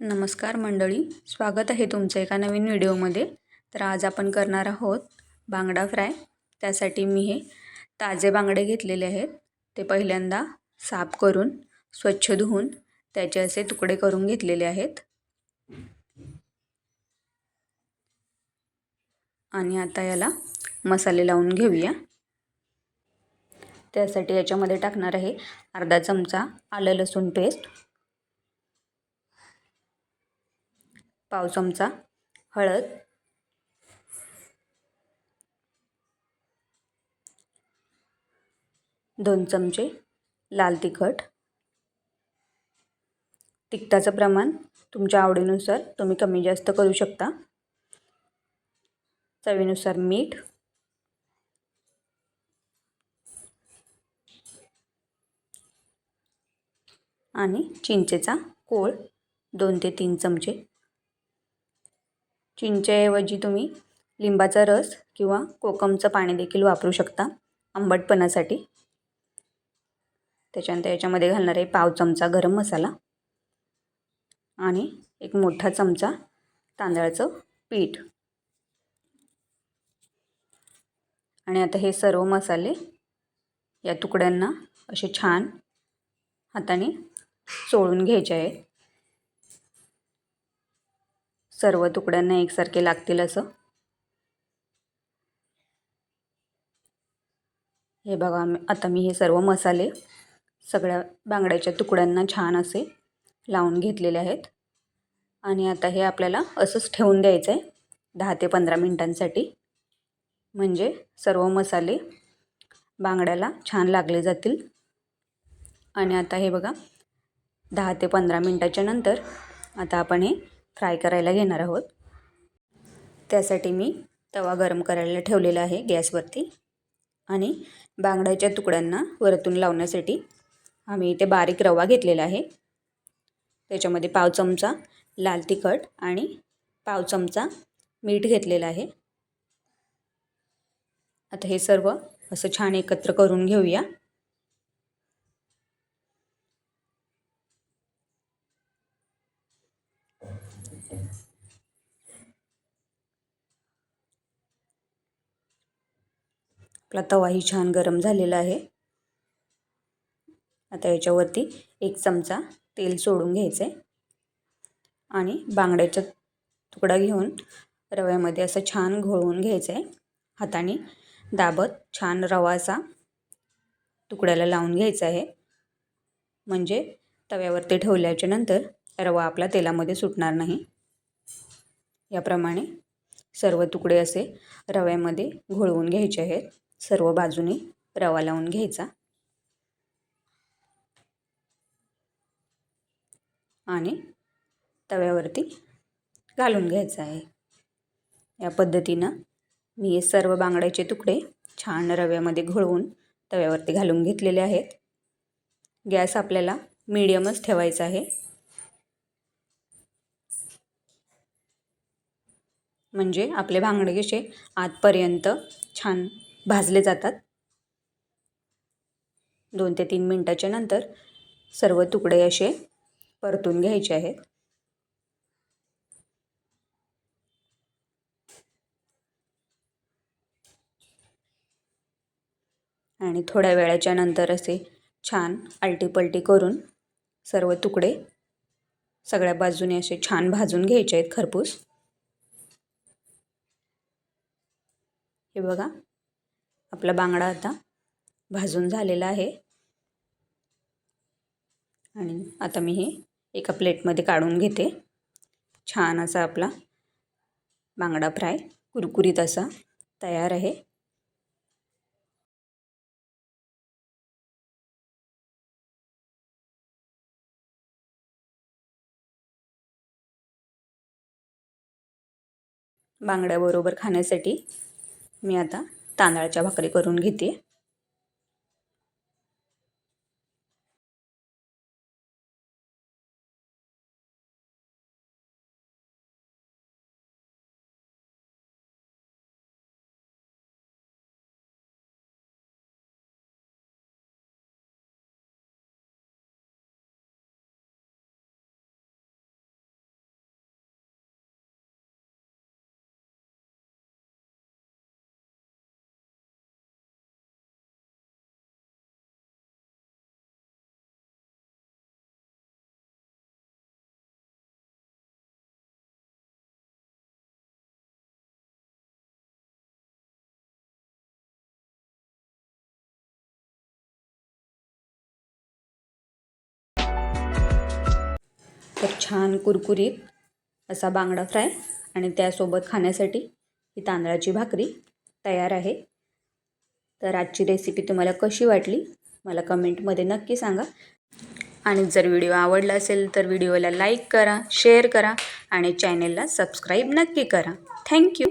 नमस्कार मंडळी स्वागत आहे तुमचं एका नवीन व्हिडिओमध्ये. तर आज आपण करणार आहोत बांगडा फ्राय. त्यासाठी मी हे ताजे बांगडे घेतलेले आहेत. ते पहिल्यांदा साफ करून स्वच्छ धुवून त्याचे असे तुकडे करून घेतलेले आहेत. आणि आता याला मसाले लावून घेऊया. त्यासाठी याच्यामध्ये टाकणार आहे अर्धा चमचा आलं लसूण पेस्ट. पाव चमचा हळद. दोन चमचे लाल तिखट. तिखटाचं प्रमाण तुमच्या आवडीनुसार तुम्ही कमी जास्त करू शकता. चवीनुसार मीठ. आणि चिंचेचा कोळ दोन ते तीन चमचे चिंचेऐवजी तुम्ही लिंबाचा रस किंवा कोकमचं पाणी देखील वापरू शकता आंबटपणासाठी. त्याच्यानंतर याच्यामध्ये घालणार आहे पाव चमचा गरम मसाला आणि एक मोठा चमचा तांदळाचं पीठ. आणि आता हे सर्व मसाले या तुकड्यांना असे छान हाताने चोळून घ्यायचे आहेत. सर्व तुकड्यांना एकसारखे लागतील असं? हे बघा आता मी हे सर्व मसाले सगळ्या बांगड्याच्या तुकड्यांना छान असे लावून घेतलेले आहेत. आणि आता हे आपल्याला असंच ठेवून द्यायचं आहे दहा ते पंधरा मिनटांसाठी. म्हणजे सर्व मसाले बांगड्याला छान लागले जातील. आणि आता हे बघा दहा ते पंधरा मिनटाच्या नंतर आता आपण हे फ्राय करायला घेणार आहोत. त्यासाठी मी तवा गरम करायला ठेवलेला आहे गॅसवरती. आणि बांगड्याच्या तुकड्यांना वरतून लावण्यासाठी आम्ही इथे बारीक रवा घेतलेला आहे. त्याच्यामध्ये पाव चमचा लाल तिखट आणि पाव चमचा मीठ घेतलेलं आहे. आता हे सर्व असं छान एकत्र करून घेऊया. आपला तवाही छान गरम झालेला आहे. आता याच्यावरती एक चमचा तेल सोडून घ्यायचं आहे आणि बांगड्याचा तुकडा घेऊन रव्यामध्ये असं छान घोळवून घ्यायचं आहे हाताने दाबत छान रवाचा तुकड्याला लावून घ्यायचा आहे. म्हणजे तव्यावरती ठेवल्याच्या नंतर रवा आपला तेलामध्ये सुटणार नाही. याप्रमाणे सर्व तुकडे असे रव्यामध्ये घोळवून घ्यायचे आहेत. सर्व बाजूने रवा लावून घ्यायचा. आणि तव्यावरती घालून घ्यायचं आहे. या पद्धतीनं मी हे सर्व बांगड्याचे तुकडे छान रव्यामध्ये घोळवून तव्यावरती घालून घेतलेले आहेत. गॅस आपल्याला मीडियमच ठेवायचा आहे. म्हणजे आपले भांगडे कसे आतपर्यंत छान भाजले जातात. दोन ते तीन मिनटाच्या नंतर सर्व तुकडे असे परतून घ्यायचे आहेत. आणि थोड्या वेळाच्या नंतर असे छान आलटीपलटी करून सर्व तुकडे सगळ्या बाजूने असे छान भाजून घ्यायचे आहेत खरपूस. हे बघा आपला बांगडा आता भाजून झालेला आहे. आणि आता मी हे एका प्लेटमध्ये काढून घेते. छान असा आपला बांगडा फ्राय कुरकुरीत असा तयार आहे. बांगड्याबरोबर खाण्यासाठी मी आता तांदळाच्या भाकरी करून घेते. तर छान कुरकुरीत असा बांगडा फ्राय आणि त्यासोबत खाण्यासाठी ही तांदळाची भाकरी तयार आहे. तर आजची रेसिपी तुम्हाला कशी वाटली? मला कमेंटमध्ये नक्की सांगा. आणि जर व्हिडिओ आवडला असेल तर व्हिडिओला लाईक करा शेअर करा आणि चॅनेलला सबस्क्राईब नक्की करा. थँक्यू